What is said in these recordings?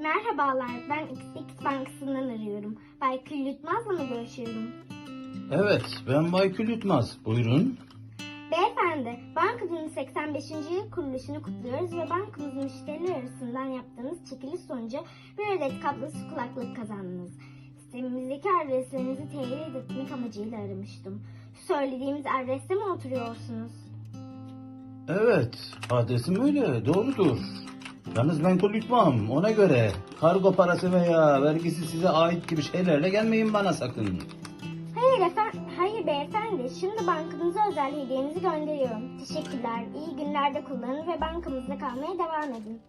Merhabalar, ben XX Bankası'ndan arıyorum. Bay Gül Yutmaz'la mı görüşüyorum? Evet, ben Baykül Yutmaz. Buyurun. Beyefendi, bankamızın 85. yıl kuruluşunu kutluyoruz ve bankamızın müşteriler arasından yaptığınız çekiliş sonucu bir adet kablosuz kulaklık kazandınız. Sistemimizdeki adreslerinizi teyit etmek amacıyla aramıştım. Söylediğimiz adreste mi oturuyorsunuz? Evet, adresim öyle, doğrudur. Yalnız ben kul yutmam, ona göre. Kargo parası veya vergisi size ait gibi şeylerle gelmeyin bana sakın. Hayır efendim, hayır beyefendi. Şimdi bankamıza özel hediyenizi gönderiyorum. Teşekkürler. İyi günlerde kullanın ve bankamızda kalmaya devam edin.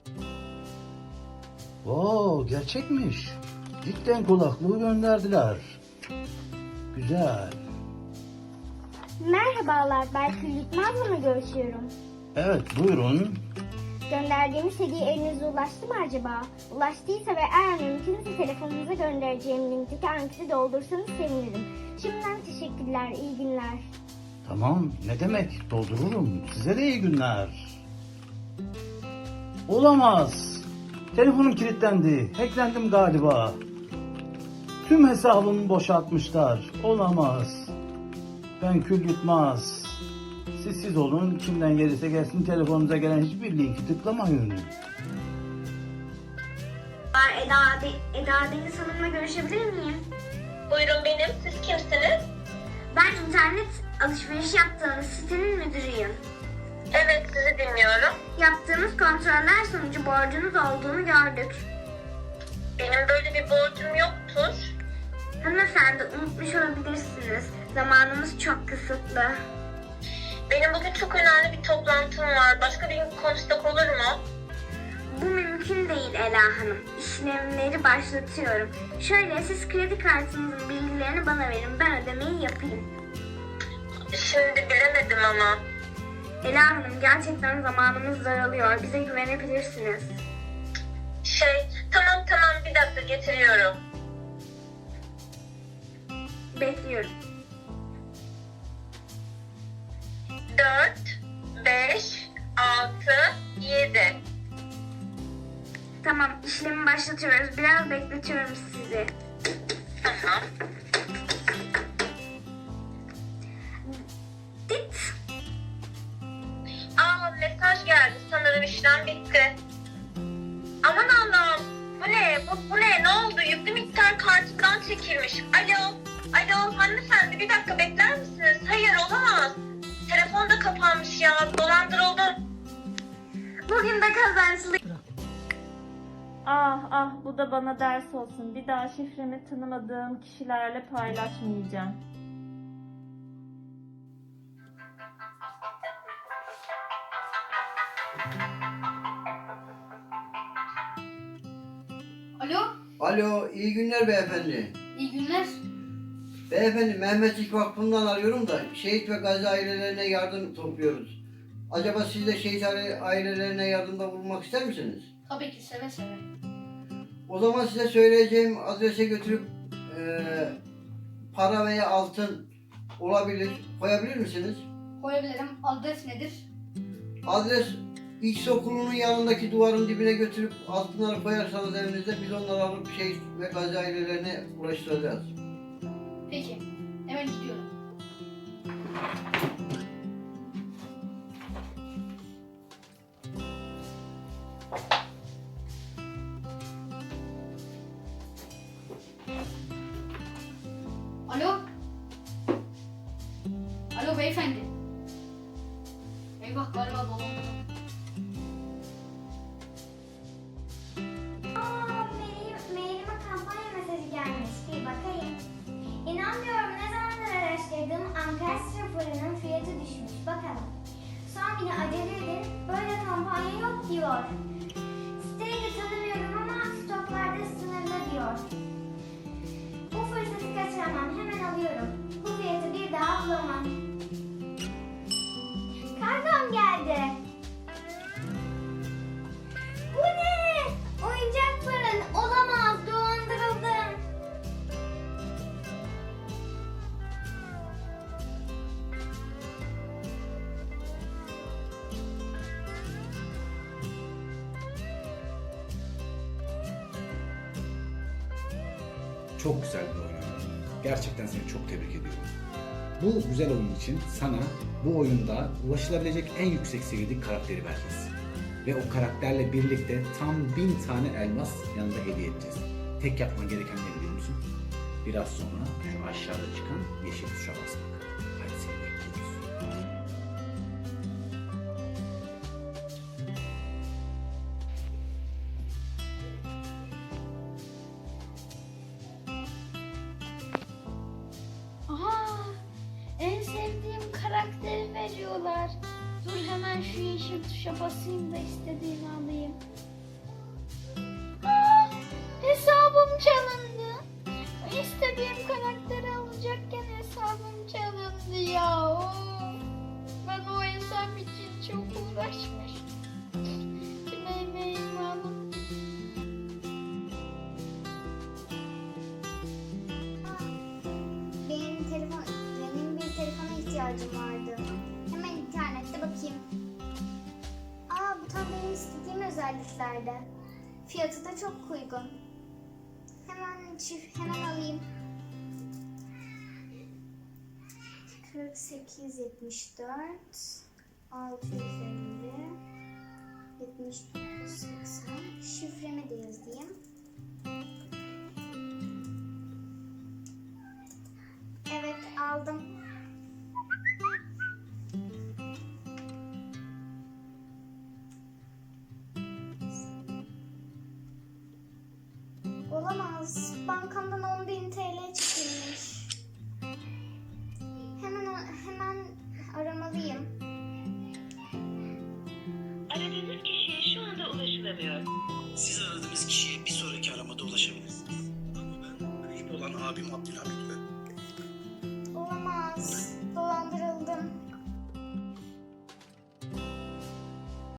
Oo, gerçekmiş. Cidden kulaklığı gönderdiler. Güzel. Merhabalar, Berkül Yutmaz'la mı görüşüyorum? Evet, buyurun. Gönderdiğimiz hediye elinize ulaştı mı acaba? Ulaştıysa ve eğer mümkünse telefonunuza göndereceğim linkteki anketi doldursanız sevinirim. Şimdiden teşekkürler, iyi günler. Tamam, ne demek? Doldururum. Size de iyi günler. Olamaz. Telefonum kilitlendi. Hacklendim galiba. Tüm hesabımı boşaltmışlar. Olamaz. Ben kül yutmaz. Siz siz olun. Kimden gelirse gelsin telefonunuza gelen hiçbir linki tıklamayın. Eda, Eda Deniz Hanım'la görüşebilir miyim? Buyurun benim. Siz kimsiniz? Ben internet alışveriş yaptığınız sitenin müdürüyüm. Evet sizi dinliyorum. Yaptığımız kontroller sonucu borcunuz olduğunu gördük. Benim böyle bir borcum yoktur. Hanımefendi unutmuş olabilirsiniz. Zamanımız çok kısıtlı. Benim bugün çok önemli bir toplantım var. Başka bir gün konuşsak olur mu? Bu mümkün değil Ela Hanım. İşlemleri başlatıyorum. Şöyle siz kredi kartınızın bilgilerini bana verin. Ben ödemeyi yapayım. Şimdi bilemedim ama. Ela Hanım gerçekten zamanımız daralıyor. Bize güvenebilirsiniz. Şey tamam tamam bir dakika getiriyorum. Bekliyorum. 4, 5, 6, 7. Tamam işlemi başlatıyoruz. Biraz bekletiyorum sizi. Tamam. Dit. Aa mesaj geldi. Sanırım işlem bitti. Aman Allah'ım. Bu ne? Bu, bu ne? Ne oldu? Yüklü miktar kartımdan çekilmiş. Alo. Alo hanımefendi bir dakika bekler misiniz? Hayır olamaz. Bugün de kazançlı. Ah ah bu da bana ders olsun. Bir daha şifremi tanımadığım kişilerle paylaşmayacağım. Alo, Alo, iyi günler beyefendi. iyi günler. Beyefendi Mehmetçik Vakfı'ndan arıyorum da şehit ve gazi ailelerine yardım topluyoruz. Acaba siz de şehit aile- ailelerine yardımda bulunmak ister misiniz? Tabii ki seve seve. O zaman size söyleyeceğim adrese götürüp eee, para veya altın olabilir, koyabilir misiniz? Koyabilirim. Adres nedir? Adres X okulunun yanındaki duvarın dibine götürüp altınları koyarsanız evinizde biz onları alıp şehit ve gazi ailelerine ulaştıracağız. Peki, hemen gidiyorum. Alo? Alo beyefendi. Eyvah galiba dolandırdım. Çok güzel bir oyun. Gerçekten seni çok tebrik ediyorum. Bu güzel oyun için sana bu oyunda ulaşılabilecek en yüksek seviyedeki karakteri vereceğiz. Ve o karakterle birlikte tam bin tane elmas yanında hediye edeceğiz. Tek yapman gereken ne biliyor musun? Biraz sonra şu aşağıda çıkan yeşil tuşa basmak. Karakteri veriyorlar. Dur hemen şu yeşil tuşa basayım da istediğimi alayım. Aa, hesabım çalındı. İstediğim karakteri alacakken hesabım çalındı ya. Ben o hesap için çok uğraşmıştım. Benim telefon, ihtiyacım vardı. Hemen internette bakayım. Aa bu tam benim istediğim özelliklerde. Fiyatı da çok uygun. Hemen çift hemen alayım. 48 74 650 79 80 şifremi de yazayım. Olamaz. Bankamdan 10.000 TL çekilmiş. Hemen hemen aramalıyım. Aradığınız kişiye şu anda ulaşılamıyor. Siz aradığınız kişiye bir sonraki aramada ulaşabilirsiniz. Ama ben ayıp olan abim Abdülhamit Bey.